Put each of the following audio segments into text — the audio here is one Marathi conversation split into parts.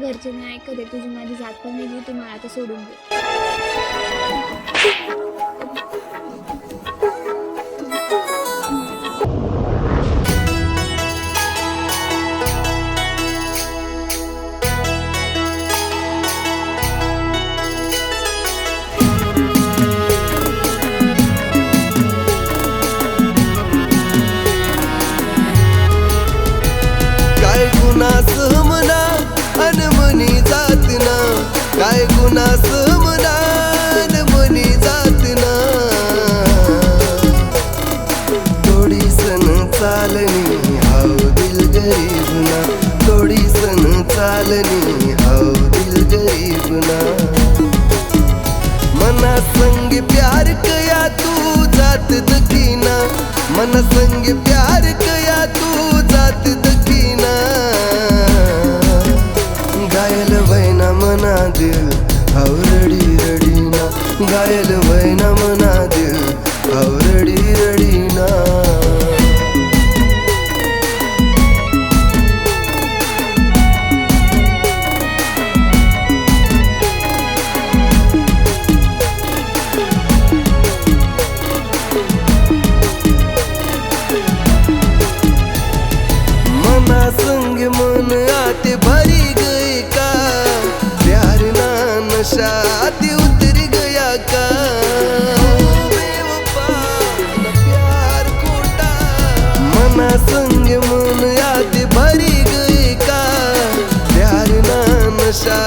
घरचे नाही ऐकत आहे तुझी माझी जात पण वेगळी तू मला आता सोडून दे. काय गुन्हा मनी जात ना. थोडी सण चालनी हाव दिल गरीब ना. थोडी सण चालनी हाव दिल गरीब ना. मना संग प्यार कया तू जात दखीना मन संग प्यार कया मन आते भरी गए का? प्यार ना नशा आते उतर गया का? बेवफा, ना प्यार खोटा। मना संग मन आते भरी गए का? प्यार ना नशा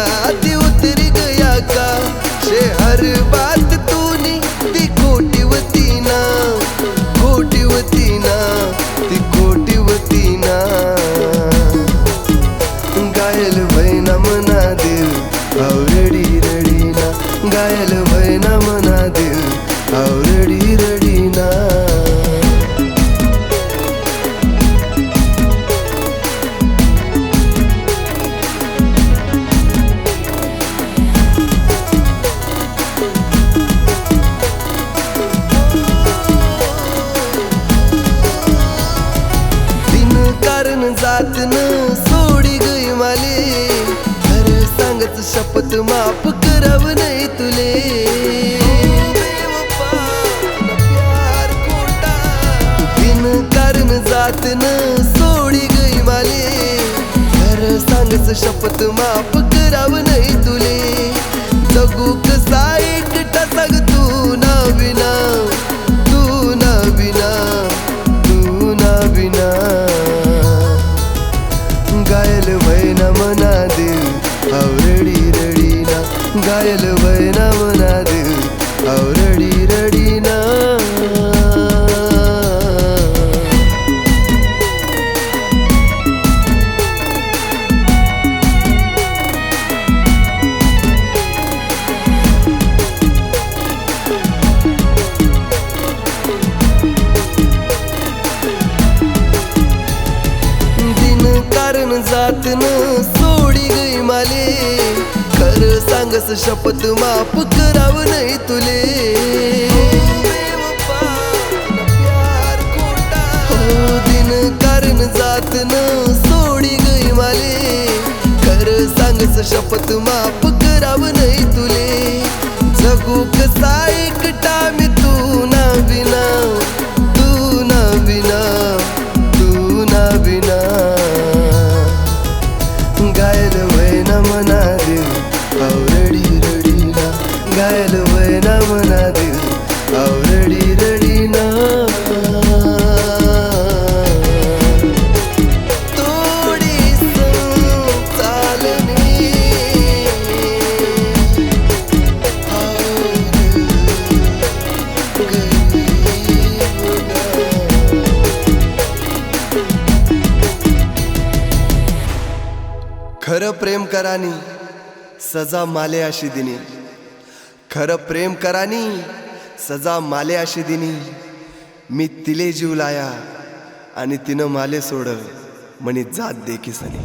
गायल शपथ माफ कराव नाही तुले. खोटा. बिन कारण जात न सोडी गई माले. खरं सांगत शपथ माफ कराव नाही खरं शपथ माफ कराव नाही तुले. हो दिन कारण जात न सोडी गई माले. कर सांगस शपथ माफ कराव नाही तुले. जगू कसा एकटा मी तू ना विना तू ना विना तू ना विना गायल वैना मना देऊ आवरडी वयना मना दिल आवरडी रडी ना. खरं प्रेम करानी सजा माले अशी दिनी. खरं प्रेम करानी सजा माले अशी दिनी. मी तिले जीव लाया आणि तिनं माले सोड म्हणे जात देखी सनी.